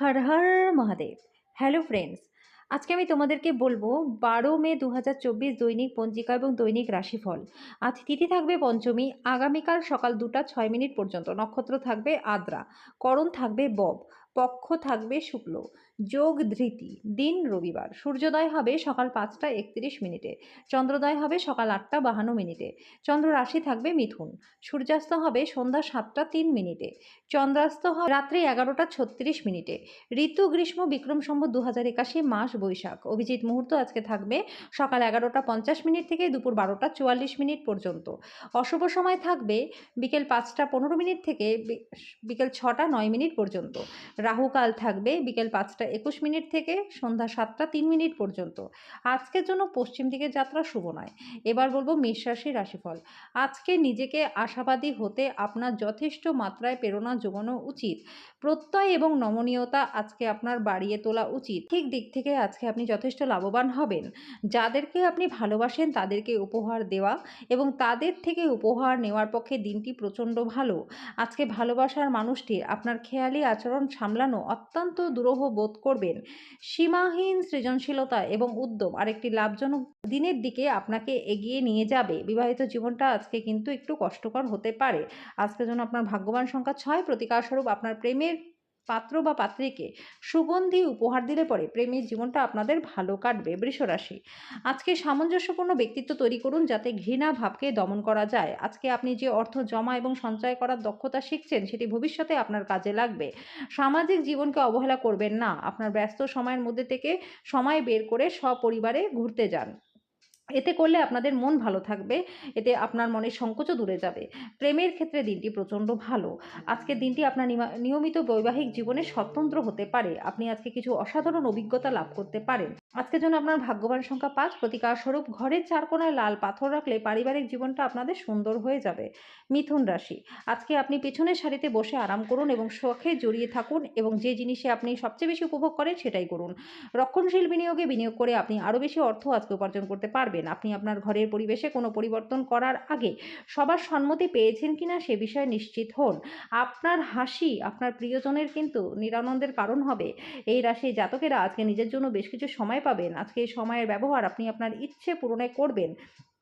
হর Har Mahadev. Hello friends আজকে আমি তোমাদেরকে বলব বারো মে দু হাজার চব্বিশ দৈনিক পঞ্জিকা এবং দৈনিক রাশিফল। আজ তিথি থাকবে পঞ্চমী, আগামীকাল সকাল দুটা ছয় মিনিট পর্যন্ত। নক্ষত্র থাকবে আদ্রা, করণ থাকবে বব, পক্ষ থাকবে শুক্ল। যোগ ধৃতি, দিন রবিবার। সূর্যোদয় হবে সকাল পাঁচটা একত্রিশ মিনিটে, চন্দ্রোদয় হবে সকাল আটটা বাহান্ন মিনিটে চন্দ্র রাশি থাকবে মিথুন। সূর্যাস্ত হবে সন্ধ্যা সাতটা তিন মিনিটে, চন্দ্রাস্ত হবে রাত্রি এগারোটা ছত্রিশ মিনিটে। ঋতু, গ্রীষ্ম, বিক্রম সম্বত দু হাজার একাশি মাস বৈশাখ। অভিজিৎ মুহূর্ত আজকে থাকবে সকাল এগারোটা পঞ্চাশ মিনিট থেকে দুপুর বারোটা চুয়াল্লিশ মিনিট পর্যন্ত। অশুভ সময় থাকবে বিকেল পাঁচটা পনেরো মিনিট থেকে বিকেল ছটা নয় মিনিট পর্যন্ত। রাহুকাল থাকবে বিকেল পাঁচটা একুশ মিনিট থেকে সন্ধ্যা সাতটা তিন মিনিট পর্যন্ত। আজকের জন্য পশ্চিম দিকে যাত্রা শুভ নয়। এবার বলব মেষ রাশি রাশিফল। আজকে নিজেকে আশাবাদী হতে আপনার যথেষ্ট মাত্রায় প্রেরণা যোগানো উচিত। প্রত্যয় এবং নমনীয়তা আজকে আপনার বাড়িয়ে তোলা উচিত। ঠিক দিক থেকে আজকে আপনি যথেষ্ট লাভবান হবেন। যাদেরকে আপনি ভালোবাসেন তাদেরকে উপহার দেওয়া এবং তাদের থেকে উপহার নেওয়ার পক্ষে দিনটি প্রচণ্ড ভালো। আজকে ভালোবাসার মানুষটির আপনার খেয়ালি আচরণ সামলানো অত্যন্ত দুরূহ বোধ করবেন। সীমাহীন সৃজনশীলতা এবং উদ্যম আরেকটি লাভজনক দিনের দিকে আপনাকে এগিয়ে নিয়ে যাবে। বিবাহিত জীবনটা আজকে কিন্তু একটু কষ্টকর হতে পারে। আজকে যেন আপনার ভাগ্যবান সংখ্যা ছয় প্রতিকারস্বরূপ আপনার প্রেমের পাত্র বা পাত্রীকে সুগন্ধি উপহার দিলে পরে প্রেমের জীবনটা আপনাদের ভালো কাটবে বৃষরাশি আজকে সামঞ্জস্যপূর্ণ ব্যক্তিত্ব তৈরি করুন যাতে ঘৃণা ভাবকে দমন করা যায়। আজকে আপনি যে অর্থ জমা এবং সঞ্চয় করার দক্ষতা শিখছেন সেটি ভবিষ্যতে আপনার কাজে লাগবে। সামাজিক জীবনকে অবহেলা করবেন না। আপনার ব্যস্ত সময়ের মধ্যে থেকে সময় বের করে সপরিবারে ঘুরতে যান। এতে করলে আপনাদের মন ভালো থাকবে, এতে আপনার মনের সংকোচও দূরে যাবে। প্রেমের ক্ষেত্রে দিনটি প্রচণ্ড ভালো। আজকের দিনটি আপনার নিয়মিত বৈবাহিক জীবনে স্বতন্ত্র হতে পারে। আপনি আজকে কিছু অসাধারণ অভিজ্ঞতা লাভ করতে পারেন। আজকের জন্য আপনার ভাগ্যবান সংখ্যা পাঁচ। প্রতিকার স্বরূপ ঘরের চার কোনায় লাল পাথর রাখলে পারিবারিক জীবনটা আপনাদের সুন্দর হয়ে যাবে। মিথুন রাশি। আজকে আপনি পেছনের সারিতে বসে আরাম করুন এবং শখে জড়িয়ে থাকুন এবং যে জিনিসে আপনি সবচেয়ে বেশি উপভোগ করেন সেটাই করুন। রক্ষণশীল বিনিয়োগে বিনিয়োগ করে আপনি আরও বেশি অর্থ আজকে উপার্জন করতে পারবেন। আপনি আপনার ঘরের পরিবেশে কোনো পরিবর্তন করার আগে সবার সম্মতি পেয়েছেন কি না সে বিষয়ে নিশ্চিত হন। আপনার হাসি আপনার প্রিয়জনের কিন্তু নিরানন্দের কারণ হবে। এই রাশি জাতকেরা আজকে নিজের জন্য বেশ কিছু সময় পাবেন। আজকে এই সময়ের ব্যবহার আপনি আপনার ইচ্ছে পূরণে করবেন।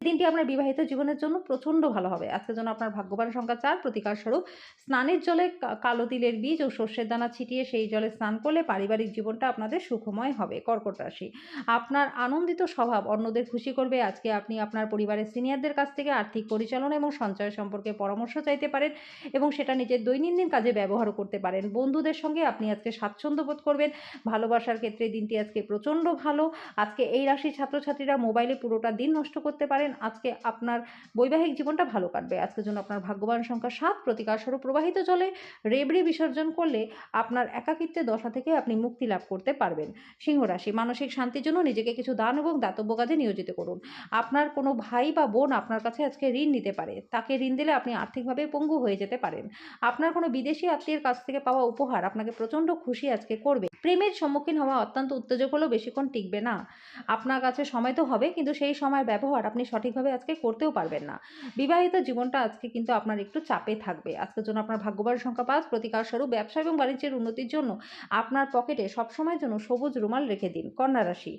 দিনটি আপনার বিবাহিত জীবনের জন্য প্রচণ্ড ভালো হবে। আজকের জন্য আপনার ভাগ্যবান সংখ্যা চার। প্রতিকার স্বরূপ, স্নানের জলে কালো তিলের বীজ ও সর্ষের দানা ছিটিয়ে সেই জলে স্নান করলে পারিবারিক জীবনটা আপনাদের সুখময় হবে। কর্কট রাশি, আপনার আনন্দিত স্বভাব অন্যদের খুশি করবে। আজকে আপনি আপনার পরিবারের সিনিয়রদের কাছ থেকে আর্থিক পরিচালনা এবং সঞ্চয় সম্পর্কে পরামর্শ চাইতে পারেন এবং সেটা নিজের দৈনন্দিন কাজে ব্যবহারও করতে পারেন। বন্ধুদের সঙ্গে আপনি আজকে স্বাচ্ছন্দ্য বোধ করবেন। ভালোবাসার ক্ষেত্রে দিনটি আজকে প্রচণ্ড ভালো। আজকে এই রাশির ছাত্রছাত্রীরা মোবাইলে পুরোটা দিন নষ্ট করতে পারেন। আজকে আপনার বৈবাহিক জীবনটা ভালো কাটবে। আজকের জন্য আপনার ভাগ্যবান সংখ্যা সাত, প্রতিকার স্বরূপ প্রবাহিত জলে রেবড়ি বিসর্জন করলে আপনার একাকিত্বের দশা থেকে আপনি মুক্তি লাভ করতে পারবেন। সিংহ রাশি, মানসিক শান্তির জন্য নিজেকে কিছু দান এবং দাতব্য কাজে নিয়োজিত করুন। আপনার কোনো ভাই বা বোন আপনার কাছে আজকে ঋণ নিতে পারে। তাকে ঋণ দিলে আপনি আর্থিকভাবে পঙ্গু হয়ে যেতে পারেন। আপনার কোনো বিদেশি আত্মীয়ের কাছ থেকে পাওয়া উপহার আপনাকে প্রচণ্ড খুশি আজকে করবে। প্রেমের সম্মুখীন হওয়া অত্যন্ত উত্তেজক হলেও বেশিক্ষণ টিকবে না। আপনার কাছে সময় তো হবে, কিন্তু সেই সময় ব্যবহার আপনি সঠিকভাবে আজকে করতেও পারবেন না। বিবাহিত জীবনটা আজকে কিন্তু আপনার একটু চাপে থাকবে। আজকের জন্য আপনার ভাগ্যবার সংখ্যা পাঁচ প্রতিকার স্বরূপ, ব্যবসা এবং বাণিজ্যের উন্নতির জন্য আপনার পকেটে সবসময়ের জন্য সবুজ রুমাল রেখে দিন। কন্যা রাশি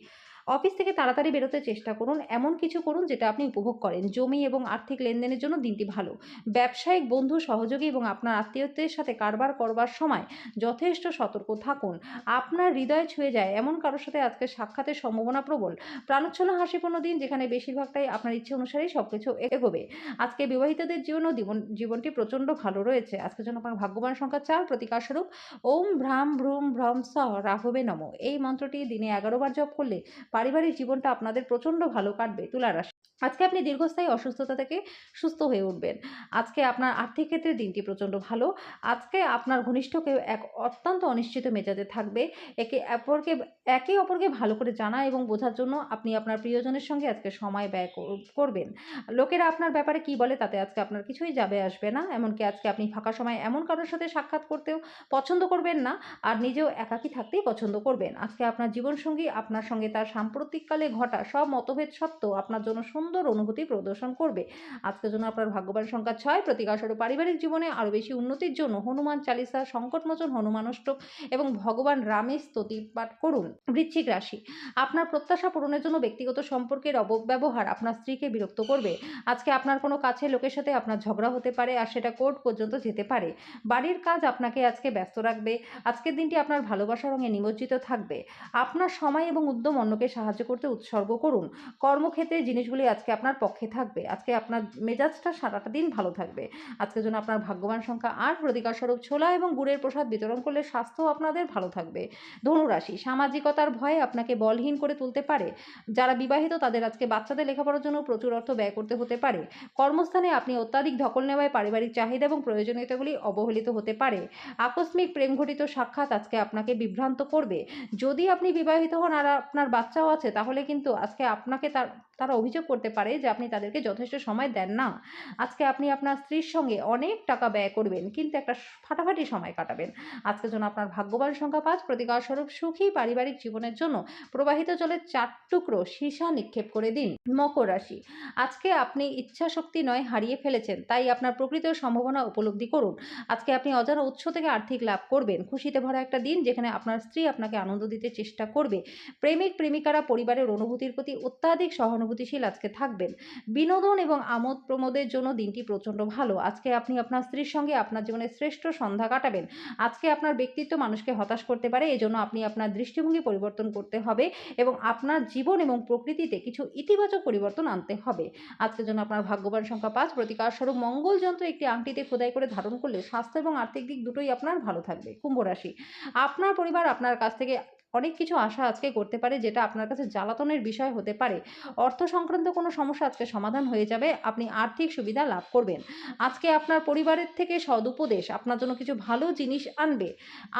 অফিস থেকে তাড়াতাড়ি বেরোতে চেষ্টা করুন। এমন কিছু করুন যেটা আপনি উপভোগ করেন। জমি এবং আর্থিক লেনদেনের জন্য দিনটি ভালো। ব্যবসায়িক বন্ধু, সহযোগী এবং আপনার আত্মীয়ত্বের সাথে কারবার করবার সময় যথেষ্ট সতর্ক থাকুন। আপনার হৃদয় ছুঁয়ে যায়। এমন কারোর সাথে আজকে সাক্ষাতের সম্ভাবনা প্রবল। প্রাণোচ্ছন্ন হাসিপূর্ণ দিন যেখানে বেশিরভাগটাই আপনার ইচ্ছে অনুসারেই সব কিছু এগোবে। আজকে বিবাহিতদের জীবনও জীবন, জীবনটি প্রচণ্ড ভালো রয়েছে। আজকের জন্য আপনার ভাগ্যবান সংখ্যা চার। প্রতিকার স্বরূপ, ওম ভ্রাম ভ্রুম ভ্রম স রাহবে নম। এই মন্ত্রটি দিনে এগারো বার জপ করলে পারিবারিক জীবনটা আপনাদের প্রচণ্ড ভালো কাটবে তুলা রাশি আজকে আপনি দীর্ঘস্থায়ী অসুস্থতা থেকে সুস্থ হয়ে উঠবেন। আজকে আপনার আর্থিক ক্ষেত্রে দিনটি প্রচণ্ড ভালো। আজকে আপনার ঘনিষ্ঠ কেউ এক অত্যন্ত অনিশ্চিত মেজাজে থাকবে। একে অপরকে একে অপরকে ভালো করে জানা এবং বোঝার জন্য আপনি আপনার প্রিয়জনের সঙ্গে আজকে সময় ব্যয় করবেন। লোকেরা আপনার ব্যাপারে কি বলে তাতে আজকে আপনার কিছুই যাবে আসবে না। এমনকি আজকে আপনি ফাঁকা সময় এমন কারোর সাথে সাক্ষাৎ করতেও পছন্দ করবেন না আর নিজেও একাকী থাকতেই পছন্দ করবেন। আজকে আপনার জীবনসঙ্গী আপনার সঙ্গে তার সাম্প্রতিককালে ঘটা সব মতভেদ সত্ত্বেও আপনার জন্য সুন্দর সুন্দর অনুভূতি প্রদর্শন করবে। আজকের জন্য আপনার ভাগ্যবান সংখ্যা ছয়। প্রতিকারস্বরূপ পারিবারিক জীবনে আরও বেশি উন্নতির জন্য হনুমান চালিসা সংকটমোচন হনুমান অষ্টক এবং ভগবান রামের স্তুতি পাঠ করুন। বৃশ্চিক রাশি, আপনার প্রত্যাশা পূরণের জন্য ব্যক্তিগত সম্পর্কের অপব্যবহার আপনার স্ত্রীকে বিরক্ত করবে। আজকে আপনার কোনো কাছের লোকের সাথে আপনার ঝগড়া হতে পারে আর সেটা কোর্ট পর্যন্ত যেতে পারে। বাড়ির কাজ আপনাকে আজকে ব্যস্ত রাখবে। আজকের দিনটি আপনার ভালোবাসা রঙে নিমজ্জিত থাকবে। আপনার সময় এবং উদ্যম অন্যকে সাহায্য করতে উৎসর্গ করুন। কর্মক্ষেত্রে জিনিসগুলি আজকে আপনার পক্ষে থাকবে। আজকে আপনার মেজাজটা সারাটা দিন ভালো থাকবে। আজকের জন্য আপনার ভাগ্যবান সংখ্যা আট, প্রতিকার স্বরূপ ছোলা এবং গুড়ের প্রসাদ বিতরণ করলে স্বাস্থ্য আপনাদের ভালো থাকবে। ধনুরাশি, সামাজিকতার ভয়ে আপনাকে বলহীন করে তুলতে পারে। যারা বিবাহিত, তাদের আজকে বাচ্চাদের লেখাপড়ার জন্য প্রচুর অর্থ ব্যয় করতে হতে পারে। কর্মস্থানে আপনি অত্যাধিক ধকল নেওয়ায় পারিবারিক চাহিদা এবং প্রয়োজনীয়তাগুলি অবহেলিত হতে পারে। আকস্মিক প্রেমঘটিত সাক্ষাৎ আজকে আপনাকে বিভ্রান্ত করবে। যদি আপনি বিবাহিত হন আর আপনার বাচ্চাও আছে, তাহলে কিন্তু আজকে আপনাকে তার, তারা অভিযোগ করতে পারে যে আপনি তাদেরকে যথেষ্ট সময় দেন না। আজকে আপনি আপনার স্ত্রীর সঙ্গে অনেক টাকা ব্যয় করবেন, কিন্তু একটা ফাটাফাটি সময় কাটাবেন। আজকের জন্য আপনার ভাগ্যবান সংখ্যা পাঁচ, প্রতিকার স্বরূপ সুখী পারিবারিক জীবনের জন্য প্রবাহিত জলের চার টুকরো সীসা নিক্ষেপ করে দিন। মকর রাশি, আজকে আপনি ইচ্ছা শক্তি নয় হারিয়ে ফেলেছেন, তাই আপনার প্রকৃত সম্ভাবনা উপলব্ধি করুন। আজকে আপনি অজানা উৎস থেকে আর্থিক লাভ করবেন, খুশিতে ভরা একটা দিন যেখানে আপনার স্ত্রী আপনাকে আনন্দ দিতে চেষ্টা করবে। প্রেমিক, প্রেমিকারা পরিবারের অনুভূতির প্রতি অত্যাধিক সহানুভূতিশীল আজকে থাকবেন। বিনোদন এবং আমোদ প্রমোদের জন্য দিনটি প্রচণ্ড ভালো। আজকে আপনি আপনার স্ত্রীর সঙ্গে আপনার জীবনের শ্রেষ্ঠ সন্ধ্যা কাটাবেন। আজকে আপনার ব্যক্তিত্ব মানুষকে হতাশ করতে পারে, এজন্য আপনি আপনার দৃষ্টিভঙ্গি পরিবর্তন করতে হবে এবং আপনার জীবন এবং প্রকৃতিতে কিছু ইতিবাচক পরিবর্তন আনতে হবে। আজকের জন্য আপনার ভাগ্যবান সংখ্যা পাঁচ, প্রতিকার স্বরূপ মঙ্গল যন্ত্র একটি আংটিতে খোদাই করে ধারণ করলে স্বাস্থ্য এবং আর্থিক দিক দুটোই আপনার ভালো থাকবে। কুম্ভ রাশি। আপনার পরিবার আপনার কাছ থেকে অনেক কিছু আশা আজকে করতে পারে যেটা আপনার কাছে জ্বালাতনের বিষয় হতে পারে। অর্থ সংক্রান্ত কোনো সমস্যা আজকে সমাধান হয়ে যাবে, আপনি আর্থিক সুবিধা লাভ করবেন। আজকে আপনার পরিবারের থেকে সদুপদেশ, আপনার জন্য কিছু ভালো জিনিস আনবে।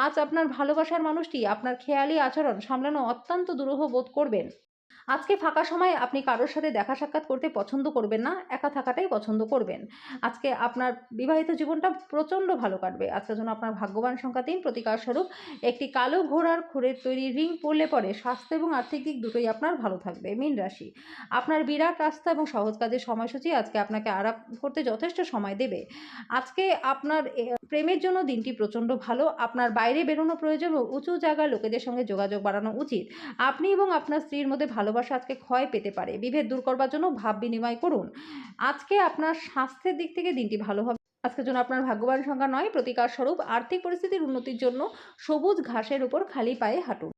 আজ আপনার ভালোবাসার মানুষটি আপনার খেয়ালি আচরণ সামলানো অত্যন্ত দুরূহ বোধ করবেন। আজকে ফাঁকা সময় আপনি কারোর সাথে দেখা সাক্ষাৎ করতে পছন্দ করবেন না, একা থাকাটাই পছন্দ করবেন। আজকে আপনার বিবাহিত জীবনটা প্রচণ্ড ভালো কাটবে। আজকের জন্য আপনার ভাগ্যবান সংখ্যা তিন, প্রতিকার স্বরূপ একটি কালো ঘোড়ার খুরের তৈরি রিং পরলে পরে স্বাস্থ্য এবং আর্থিক দিক দুটোই আপনার ভালো থাকবে, মীন রাশি। আপনার বিরাট রাস্তা এবং সহজ কাজের সময়সূচি আজকে আপনাকে আরাম করতে যথেষ্ট সময় দেবে। আজকে আপনার প্রেমের জন্য দিনটি প্রচণ্ড ভালো, আপনার বাইরে বেরোনো প্রয়োজন ও উঁচু জায়গার লোকেদের সঙ্গে যোগাযোগ বাড়ানো উচিত। আপনি এবং আপনার স্ত্রীর মধ্যে ভালোবাসা আজকে ক্ষয় পেতে পারে। বিভেদ দূর করবার জন্য ভাব বিনিময় করুন। আজকে আপনার স্বাস্থ্যের দিক থেকে দিনটি ভালো হবে। আজকের জন্য আপনার ভাগ্যবান সংখ্যা নয়, প্রতিকার স্বরূপ। আর্থিক পরিস্থিতির উন্নতির জন্য সবুজ ঘাসের উপর খালি পায়ে হাঁটুন।